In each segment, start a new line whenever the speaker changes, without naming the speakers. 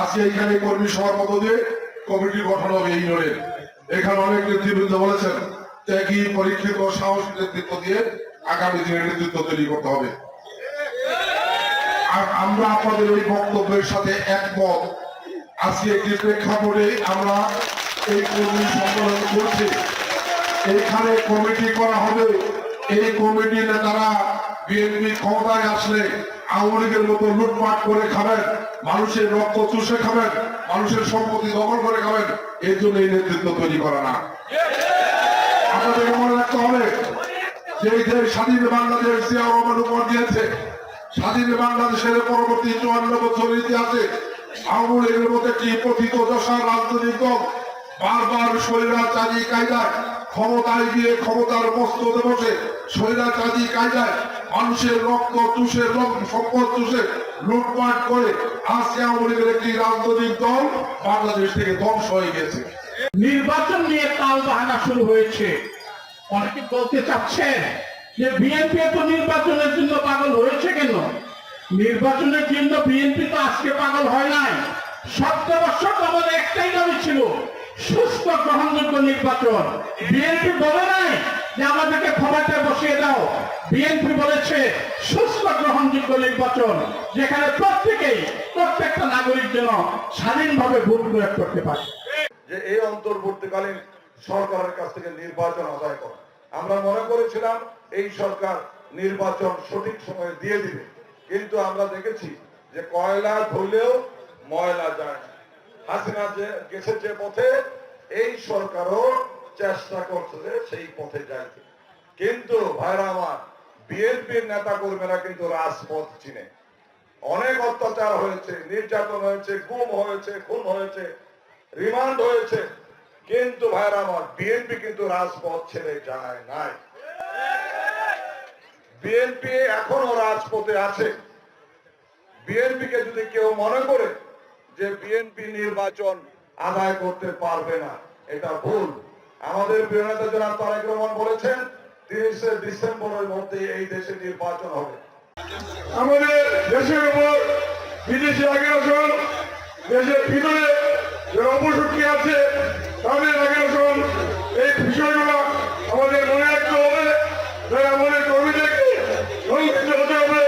আজকে এখানে কর্মী কমিটি গঠন হবে এই এখানে অনেক নেতৃবৃন্দ বলেছেন, ত্যাগী, পরীক্ষিত নেতৃত্ব দিয়ে আগামী দিনের নেতৃত্ব তৈরি করতে হবে। আর আমরা আপনাদের বক্তব্যের সাথে একমত। আজকে একটি প্রেক্ষাপটে আমরা এই কর্মী সম্মেলন করছি। এখানে কমিটি করা হবে। এই কমিটি নেতারা বিএনপি ক্ষমতায় আসলে আওয়ামী মতো লুটপাট করে খাবেন, মানুষের রক্ত চুষে খাবেন, মানুষের সম্পত্তি দখল করে খাবেন, এর জন্য এই নেতৃত্ব তৈরি করা না। আমাদেরকে মনে রাখতে হবে, যে দেশ স্বাধীন বাংলাদেশ জিয়া রহমান উপর দিয়েছে, স্বাধীন বাংলাদেশের পরবর্তী চুয়ান্ন বছর ইতিহাসে আওয়ামী লীগের মতো একটি পথিত দশা রাজনৈতিক দল বারবার স্বৈরাচারী কায়দায় ক্ষমতায় গিয়ে ক্ষমতার মস্তদে বসে, স্বৈরাচারী কায়দায় মানুষের রক্ত চুষে সম্পদ চুষে লুটপাট করে আজকে আওয়ামী লীগের একটি রাজনৈতিক দল বাংলাদেশ থেকে ধ্বংস হয়ে গেছে।
নির্বাচন নিয়ে তাল বাহানা শুরু হয়েছে। অনেকে বলতে চাচ্ছেন যে বিএনপি তো নির্বাচনের জন্য পাগল হয়েছে কেন? নির্বাচনের জন্য বিএনপি তো আজকে পাগল হয় নাই। সত্তর বছর আমাদের একটাই দাবি ছিল সুস্থ গ্রহণযোগ্য নির্বাচন। বিএনপি বলে নাই যে আমাদেরকে ক্ষমতায় বসিয়ে দাও। বিএনপি বলেছে সুস্থ গ্রহণযোগ্য নির্বাচন, যেখানে প্রত্যেকেই, প্রত্যেকটা নাগরিক যেন স্বাধীনভাবে ভোট প্রয়োগ করতে পারে।
যে এই অন্তর্বর্তীকালীন সরকারের কাছ থেকে নির্বাচন আদায় করা। আমরা মনে করেছিলাম, এই সরকার নির্বাচন সঠিক সময়ে দিয়ে দিবে। কিন্তু আমরা দেখেছি যে কয়লা ধরলেও ময়লা যায় হাসিনা যে গেছে যে পথে, এই সরকারও চেষ্টা করছে যে সেই পথে যাইতে। কিন্তু ভাইরা আমার, বিএনপির নেতা কর্মীরা কিন্তু রাজপথ চিনে। অনেক অত্যাচার হয়েছে, নির্যাতন হয়েছে, গুম হয়েছে, খুন হয়েছে, রিমান্ড হয়েছে। কিন্তু ভাইরা আমার, বিএনপি কিন্তু রাজপথ ছেড়ে যায় নাই। বিএনপি এখনও রাজপথে আছে। বিএনপি কে যদি কেউ মনে করে যে বিএনপি নির্বাচন আদায় করতে পারবে না, এটা ভুল। আমাদের নেতা জনাব তারেক রহমান বলেছেন, তিরিশে ডিসেম্বরের মধ্যে এই দেশে নির্বাচন হবে।
আমাদের দেশের উপর বিদেশি আগ্রাসন, দেশের ভিতরে যে অপশক্তি আছে, তাদের আগ্রাসন, এই বিষয়গুলো আমাদের মনে রাখতে হবে। আমাদের কর্মীদেরকে সংযুক্ত হতে হবে,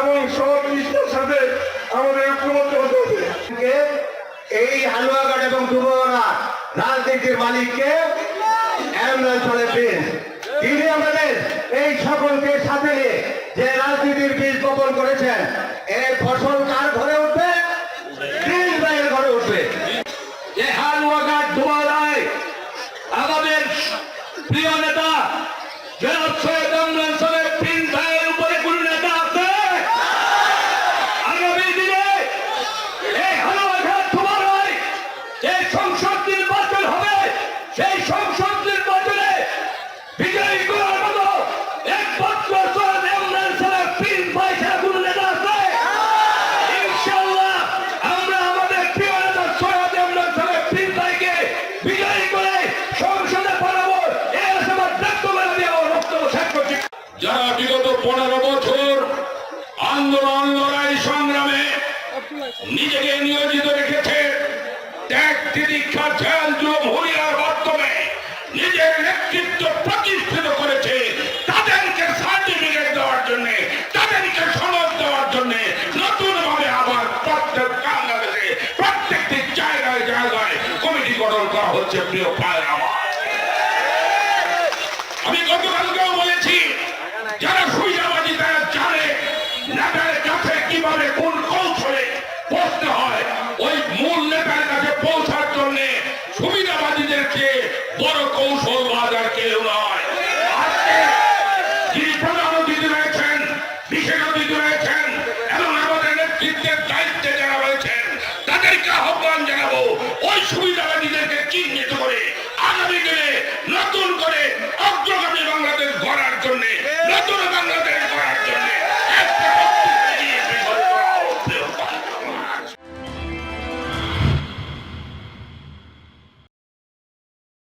এবং সব নিষ্ঠার সাথে আমাদের ঐক্যবদ্ধ হতে হবে।
এই হালুয়াঘাট এবং ডুবোরা রাজনীতির মালিককে অ্যাম্বুলেন্সে বীজ তিনি আমাদের এই সকলকে সাথে নিয়ে যে রাজনীতির বীজ বপন করেছেন এই ফসল কার ঘরে উঠবে গ্রিন ভাইয়ের ঘরে উঠবে
যে হালুয়াঘাট ধোয়ারায় আমাদের প্রিয় নেতা জনাব সৈয়দ আন্দোলনের তিন ভাইয়ের উপরে কোন নেতা আছে আগামী দিনে এই হালুয়াঘাট ধোয়ারায় যে সংসদ নির্বাচন হবে সেই সংসদ নির্বাচনে বিজয়ী করার মতো একমাত্র সৈয়দ আন্দোলনের তিন ভাই ছাড়া কোন নেতা আছে ইনশাআল্লাহ আমরা আমাদের প্রিয় নেতা সৈয়দ ইমরান সাহেব তিন তারিখে বিজয়ী করে সংসদে পাঠাবো এই আশাবাদ ব্যক্ত করে দিয়ে আমার বক্তব্য শেষ করছি
যারা বিগত পনেরো বছর আন্দোলন, লড়াই, সংগ্রামে নিজেকে নিয়োজিত রেখেছে, ত্যাগ মাধ্যমে নিজের নেতৃত্ব প্রতিষ্ঠিত করেছে, তাদেরকে সার্টিফিকেট দেওয়ার জন্য, তাদেরকে সনদ দেওয়ার নতুন ভাবে আবার প্রত্যেক বাংলাদেশে, প্রত্যেকটি জায়গায় জায়গায় কমিটি গঠন করা হচ্ছে, প্রিয় প্রায় আমার। আমি গতকালকেও